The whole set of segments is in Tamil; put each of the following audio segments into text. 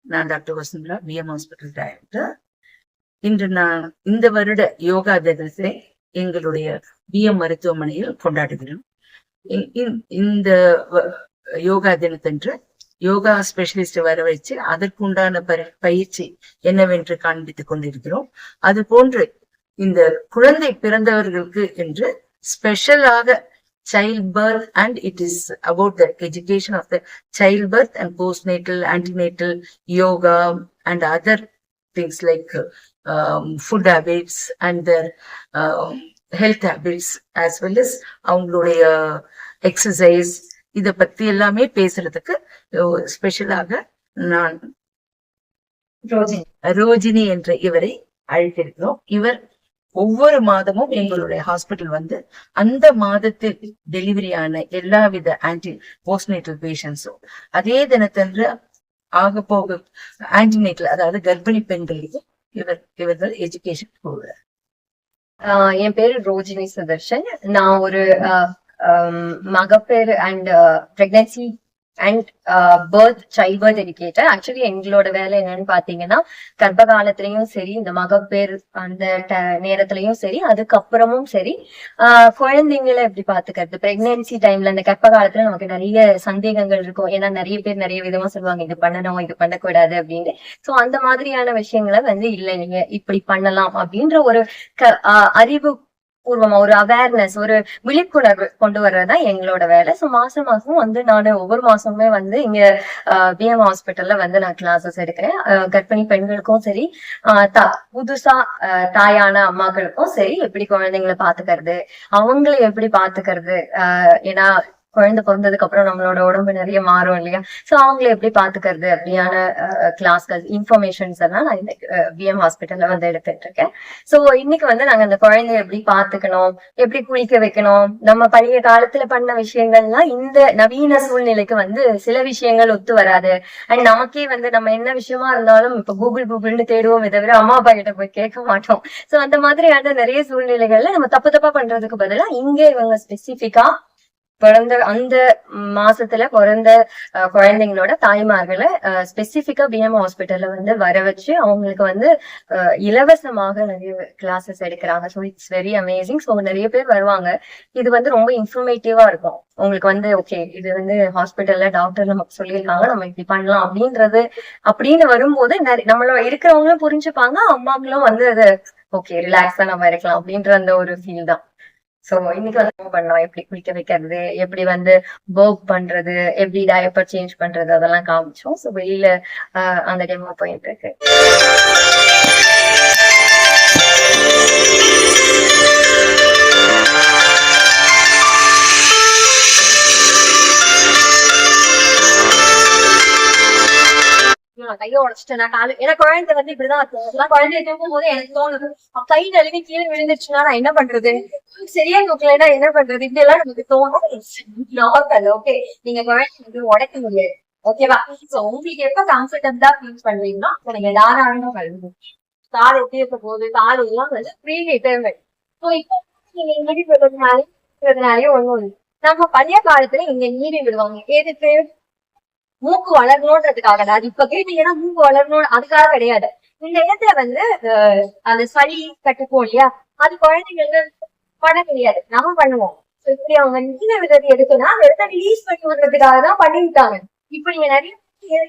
நான் doctor Vasundhara PM hospital director இன்று நான் இந்த வருட யோகா தினத்தை எங்களுடைய பிஎம் மருத்துவமனையில் கொண்டாடுகிறோம். இந்த யோகா தினத்தன்று யோகா ஸ்பெஷலிஸ்ட் வர வச்சு அதற்குண்டான பரி- பயிற்சி என்னவென்று காண்பித்துக் கொண்டிருக்கிறோம். அது போன்று இந்த குழந்தை பிறந்தவர்களுக்கு என்று ஸ்பெஷலாக child birth and it is about the education of the childbirth and postnatal, antenatal, yoga and other things like um, food habits and their um, health habits as well as அவங்களுடைய எக்ஸசைஸ் இத பத்தி எல்லாமே பேசுறதுக்கு ஸ்பெஷலாக நான் ரோஜினி ரோஜினி என்ற இவரை அழைத்திருக்கிறோம் இவர் ஒவ்வொரு மாதமும் எங்களுடைய ஹாஸ்பிட்டல் வந்து அந்த மாதத்தில் டெலிவரியான எல்லாவித ஆன்டி போஸ்ட்நேட்டல் பேஷண்ட்ஸும் அதே தினத்தன்று ஆக போக ஆன்டிநேட்டல் அதாவது கர்ப்பிணி பெண்களுக்கு இவர் இவர்கள் எஜுகேஷன் போகிறார் ஆஹ் என் பேரு ரோஜினி சுதர்ஷன். நான் ஒரு ஆஹ் மகப்பேறு and pregnancy and birth child educator actually எங்களோட வேலை என்னன்னு பாத்தீங்கன்னா கர்ப்ப காலத்திலயும் சரி இந்த மகப்பேறு அந்த நேரத்திலயும் சரி அதுக்கப்புறமும் சரி ஆஹ் குழந்தைங்களை எப்படி பாத்துக்கிறது? பிரெக்னன்சி டைம்ல அந்த கர்ப்ப காலத்துல நமக்கு நிறைய சந்தேகங்கள் இருக்கும். ஏன்னா நிறைய பேர் நிறைய விதமா சொல்லுவாங்க இது பண்ணணும் இது பண்ணக்கூடாது அப்படின்னு. சோ அந்த மாதிரியான விஷயங்களை வந்து இல்ல நீங்க இப்படி பண்ணலாம் அப்படின்ற ஒரு க- ஆஹ் அறிவு பூர்வமா ஒரு அவேர்னஸ் ஒரு விழிப்புணர்வு கொண்டு வர்றதுதான் எங்களோட வேலை. ஸோ மாசம் மாசம் வந்து நான் ஒவ்வொரு மாசமுமே வந்து இங்க பிஎம் ஹாஸ்பிட்டல்ல வந்து நான் கிளாஸஸ் எடுக்கிறேன். ஆஹ் கர்ப்பிணி பெண்களுக்கும் சரி ஆஹ் த- புதுசா தாயான அம்மாக்களுக்கும் சரி எப்படி குழந்தைங்களை பாத்துக்கிறது அவங்களை எப்படி பாத்துக்கிறது ஆஹ் ஏன்னா குழந்தை பிறந்ததுக்கு அப்புறம் நம்மளோட உடம்பு நிறைய மாறும் இல்லையா? சோ அவங்களை எப்படி பாத்துக்கிறது அப்படியான கிளாஸ்கள் இன்ஃபர்மேஷன்ஸ் எல்லாம் நான் இந்த பிஎம் ஹாஸ்பிட்டல்ல வந்து எடுத்துட்டு இருக்கேன். சோ இன்னைக்கு வந்து நாங்க அந்த குழந்தைய எப்படி பாத்துக்கணும் எப்படி குளிக்க வைக்கணும் நம்ம பழைய காலத்துல பண்ண விஷயங்கள்லாம் இந்த நவீன சூழ்நிலைக்கு வந்து சில விஷயங்கள் ஒத்து வராது. அண்ட் நமக்கே வந்து நம்ம என்ன விஷயமா இருந்தாலும் இப்ப கூகுள் கூகுள்னு தேடுவோம் தவிர அம்மா அப்பா கிட்ட போய் கேட்க மாட்டோம். சோ அந்த மாதிரியான நிறைய சூழ்நிலைகள்ல நம்ம தப்பு தப்பா பண்றதுக்கு பதிலா இங்க இவங்க ஸ்பெசிபிக்கா பிறந்த அந்த மாசத்துல பிறந்த குழந்தைங்களோட தாய்மார்களை ஸ்பெசிபிக்கா பிஎம் ஹாஸ்பிட்டல்ல வந்து வர வச்சு அவங்களுக்கு வந்து இலவசமாக நிறைய கிளாஸஸ் எடுக்கிறாங்க. So it's very amazing so நிறைய பேர் வருவாங்க. இது வந்து ரொம்ப இன்ஃபர்மேட்டிவா இருக்கும். உங்களுக்கு வந்து ஓகே இது வந்து ஹாஸ்பிட்டல்ல டாக்டர் நமக்கு சொல்லியிருக்காங்க. நம்ம இப்படி பண்ணலாம் அப்படின்றது அப்படின்னு வரும்போது நிறைய நம்மள இருக்கிறவங்களும் புரிஞ்சுப்பாங்க. அம்மாங்களும் வந்து அதை ஓகே ரிலாக்ஸா நம்ம இருக்கலாம் அப்படின்ற அந்த ஒரு ஃபீல் தான். சோ இன்னைக்கு வந்து பண்ணலாம். எப்படி குளிக்க வைக்கிறது எப்படி வந்து ஒர்க் பண்றது எப்படி டயப்பர் சேஞ்ச் பண்றது அதெல்லாம் காமிச்சோம். சோ வெளியில ஆஹ், அந்த டெமோ போயிட்டு இருக்கு. நான் கையை உடைச்சிட்டேன். நான் காலு ஏன்னா குழந்தை வந்து இப்படிதான் இருக்கும். நான் குழந்தைய தூக்கும் போது எனக்கு தோணுது அப்ப கை நழுவி கீழே விழுந்துச்சுன்னா நான் என்ன பண்றது? சரியா தூக்கலைன்னா என்ன பண்றது? இப்படி எல்லாம் நமக்கு தோணும். நார்மல் ஓகே நீங்க குழந்தை வந்து உடைக்க முடியாது. ஓகேவா சோ உங்களுக்கு எப்ப கம்ஃபர்டபிளா ஃபீல் பண்றீங்கன்னா நீங்க தாராளமா கழுவுங்க. கால் எப்படி இருக்க போகுது கால் எல்லாம் வந்து ஃப்ரீ ரிட்டர்மெண்ட் ஸோ இப்போ நீங்க நீடி விடுறதுனாலே ஒண்ணும் இல்லை நம்ம பழைய காலத்துல இங்க நீடி விடுவாங்க. எதுக்கு? மூக்கு வளரணுன்றதுக்காக தான். அது இப்ப கேட்டீங்கன்னா மூக்கு வளரணும் அதுக்காக கிடையாது. இந்த இடத்துல வந்து அந்த சளி கட்டுப்போம் இல்லையா? அது குழந்தைங்களுக்கு பண்ண தெரியாது. நம்ம பண்ணுவோம். இப்படி அவங்க நீல விதத்தை எடுக்கணும் அந்த இடத்த ரிலீஸ் பண்ணி விடுறதுக்காக தான் பண்ணி விட்டாங்க. இப்ப நீங்க நிறைய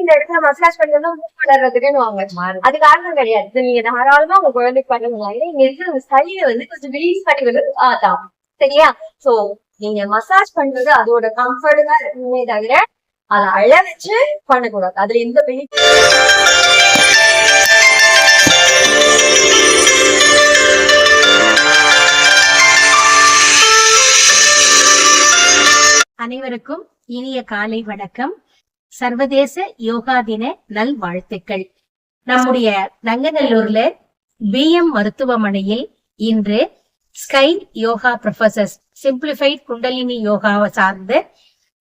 இந்த இடத்துல மசாஜ் பண்றதுனா மூக்கு வளர்றதுக்குன்னு வாங்க அது காரணம் கிடையாது. நீங்க தாராளமா உங்க குழந்தைக்கு பண்ணுங்க இங்க இருக்கிற சளியை வந்து கொஞ்சம் ரிலீஸ் பண்ணி விடுறது ஆதான் சரியா? சோ நீங்க மசாஜ் பண்றது அதோட கம்ஃபர்ட் இருக்குமே தவிர அதை அழ வச்சு பண்ணக்கூடாது. அதுல எந்த பெரிய அனைவருக்கும் இனிய காலை வணக்கம். சர்வதேச யோகா தின நல்வாழ்த்துக்கள். நம்முடைய நங்கநல்லூர்ல பிஎம் மருத்துவமனையில் இன்று sky yoga professors simplified kundalini யோகாவை சார்ந்த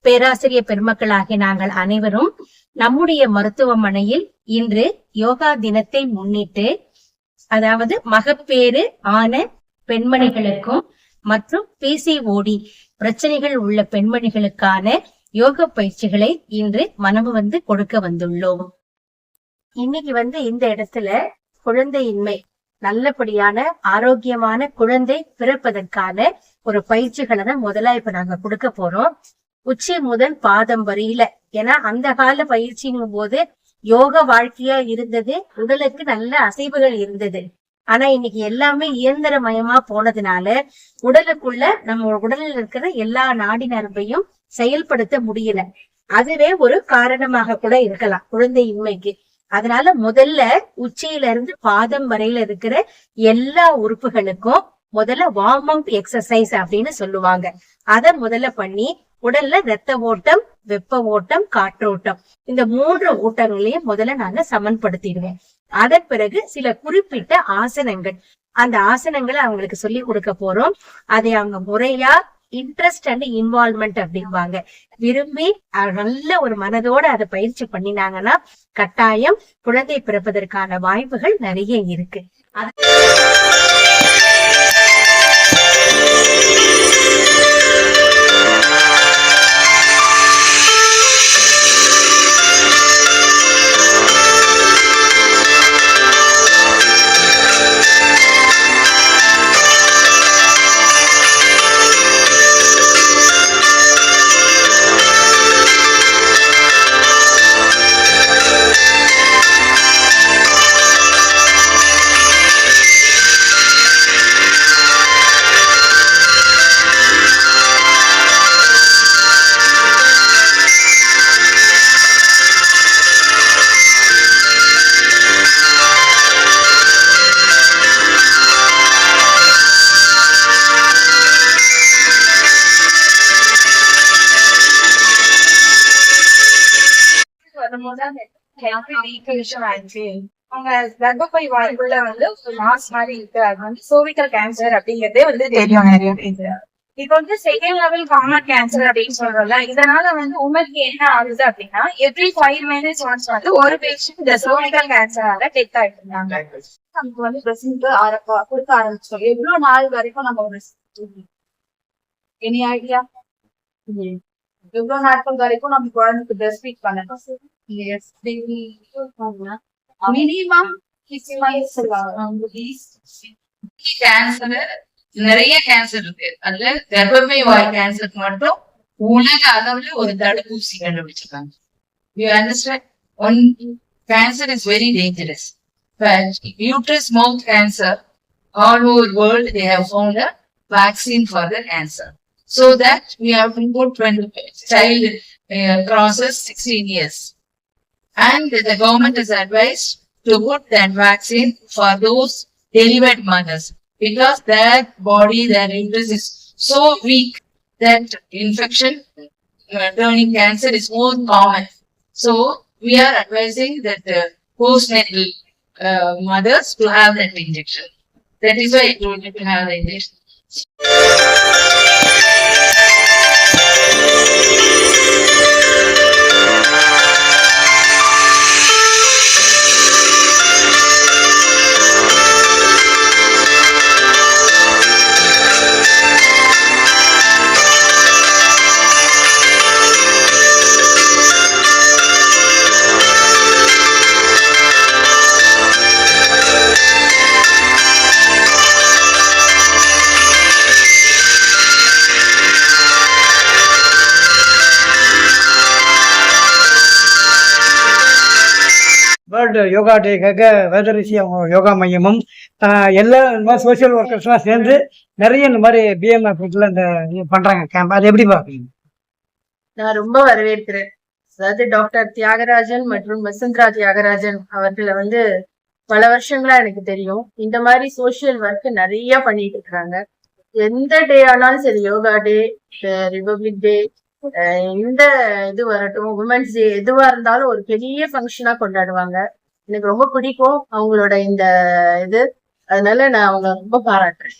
பேராசிரியர் பெருமக்களாகிய நாங்கள் அனைவரும் நம்முடைய மருத்துவமனையில் இன்று யோகா தினத்தை முன்னிட்டு அதாவது மகப்பேறு ஆன பெண்மணிகளுக்கும் மற்றும் பிசிஓடி பிரச்சனைகள் உள்ள பெண்மணிகளுக்கான யோக பயிற்சிகளை இன்று மனமு வந்து கொடுக்க வந்துள்ளோம். இன்னைக்கு வந்து இந்த இடத்துல குழந்தையின்மை நல்லபடியான ஆரோக்கியமான குழந்தை பிறப்பதற்கான ஒரு பயிற்சிகளை தான் முதல்ல இப்ப நாங்க கொடுக்க போறோம். உச்சி முதல் பாதம் வரையில. ஏன்னா அந்த கால பயிற்சிங்கும் போது யோக வாழ்க்கையா இருந்தது. உடலுக்கு நல்ல அசைவுகள் இருந்தது. ஆனா இன்னைக்கு எல்லாமே இயந்திரமயமா போனதுனால உடலுக்குள்ள நம்ம உடலில் இருக்கிற எல்லா நாடி நரம்பையும் செயல்படுத்த முடியல. அதுவே ஒரு காரணமாக கூட இருக்கலாம் குழந்தையின்மைக்கு அதனால முதல்ல உச்சியில இருந்து பாதம் வரையில இருக்கிற எல்லா உறுப்புகளுக்கும் முதல்ல வார்ம் அப் எக்ஸசைஸ் அப்படின்னு சொல்லுவாங்க. அத முதல்ல பண்ணி உடல்ல ரத்த ஓட்டம் வெப்ப ஓட்டம் காற்றோட்டம் இந்த மூன்று ஓட்டங்களையும் முதல்ல நாங்க சமன்படுத்திடுவேன் அதன் பிறகு சில குறிப்பிட்ட ஆசனங்கள். அந்த ஆசனங்களை அவங்களுக்கு சொல்லி கொடுக்க போறோம். அதை அவங்க முறையா இன்ட்ரெஸ்ட் அண்ட் இன்வால்மெண்ட் அப்படிம்பாங்க. விரும்பி நல்ல ஒரு மனதோட அதை பயிற்சி பண்ணினாங்கன்னா கட்டாயம் குழந்தை பிறப்பதற்கான வாய்ப்புகள் நிறைய இருக்கு. அவங்க கர்ப்பப்பை வாய்ப்புள்ள வந்து ஒரு மாஸ் மாதிரி இருக்கு அது வந்து சோவிக்கல் கேன்சர் அப்படிங்கறதே வந்து தெரியும் நிறைய பேருக்கு இப்போ வந்து செகண்ட் லெவல் காமன் கேன்சர் அப்படின்னு சொல்றோம்ல இதனால வந்து உமருக்கு என்ன ஆகுது அப்படின்னா எவ்ரி ஃபைவ் மினிட்ஸ் ஒன்ஸ் வந்து ஒரு பேஷண்ட் இந்த சோவிக்கல் கேன்சரால டெத் ஆயிட்டு இருந்தாங்க நமக்கு வந்து பிரசன்ட் ஆரம்ப கொடுக்க ஆரம்பிச்சோம் எவ்வளவு நாள் வரைக்கும் நம்ம ஒரு எனி ஐடியா எவ்வளவு நாட்கள் வரைக்கும் நம்ம குழந்தைக்கு பிரஸ்ட் ஃபீட் பண்ணணும் மினிமம் கேன்சர் நிறைய கேன்சர் இருக்கு. அதுல கர்ப்பப்பை வாய் கேன்சருக்கு மட்டும் உலக அளவுல ஒரு தடுப்பூசி கண்டுபிடிச்சிருக்காங்க. You understand one cancer is very dangerous uterus mouth cancer all over world they have found a vaccine for the cancer. So that we have to put when child uh, crosses 16 years and the government is advised to put that vaccine for those delivered mothers because their body, their uterus is so weak that infection uh, turning cancer is more common. So we are advising that the postnatal uh, mothers to have that injection. That is why I told you to have the injection. World yoga டேக்காக வேதரிசி அவங்க யோகா மையமும் ஆஹ் எல்லா இந்த மாதிரி சோசியல் ஒர்க்கர்ஸ்லாம் சேர்ந்து நிறைய இந்த மாதிரி பிஎம்எஃப்ல இந்த இது பண்றாங்க. கேம்ப் அது எப்படி பார்க்குறீங்க? நான் ரொம்ப வரவேற்கிறேன். அதாவது டாக்டர் தியாகராஜன் மற்றும் வசந்தரா தியாகராஜன் அவர்களை வந்து பல வருஷங்களா எனக்கு தெரியும். இந்த மாதிரி சோஷியல் ஒர்க் நிறைய பண்ணிட்டு இருக்காங்க. எந்த டே ஆனாலும் சரி யோகா டே ரிபப்ளிக் டே இந்த இது வரட்டும் உமன்ஸ் டே எதுவா இருந்தாலும் ஒரு பெரிய ஃபங்க்ஷனா கொண்டாடுவாங்க. எனக்கு ரொம்ப பிடிக்கும் அவங்களோட இந்த இது. அதனால நான் அவங்க ரொம்ப பாராட்டுறேன்.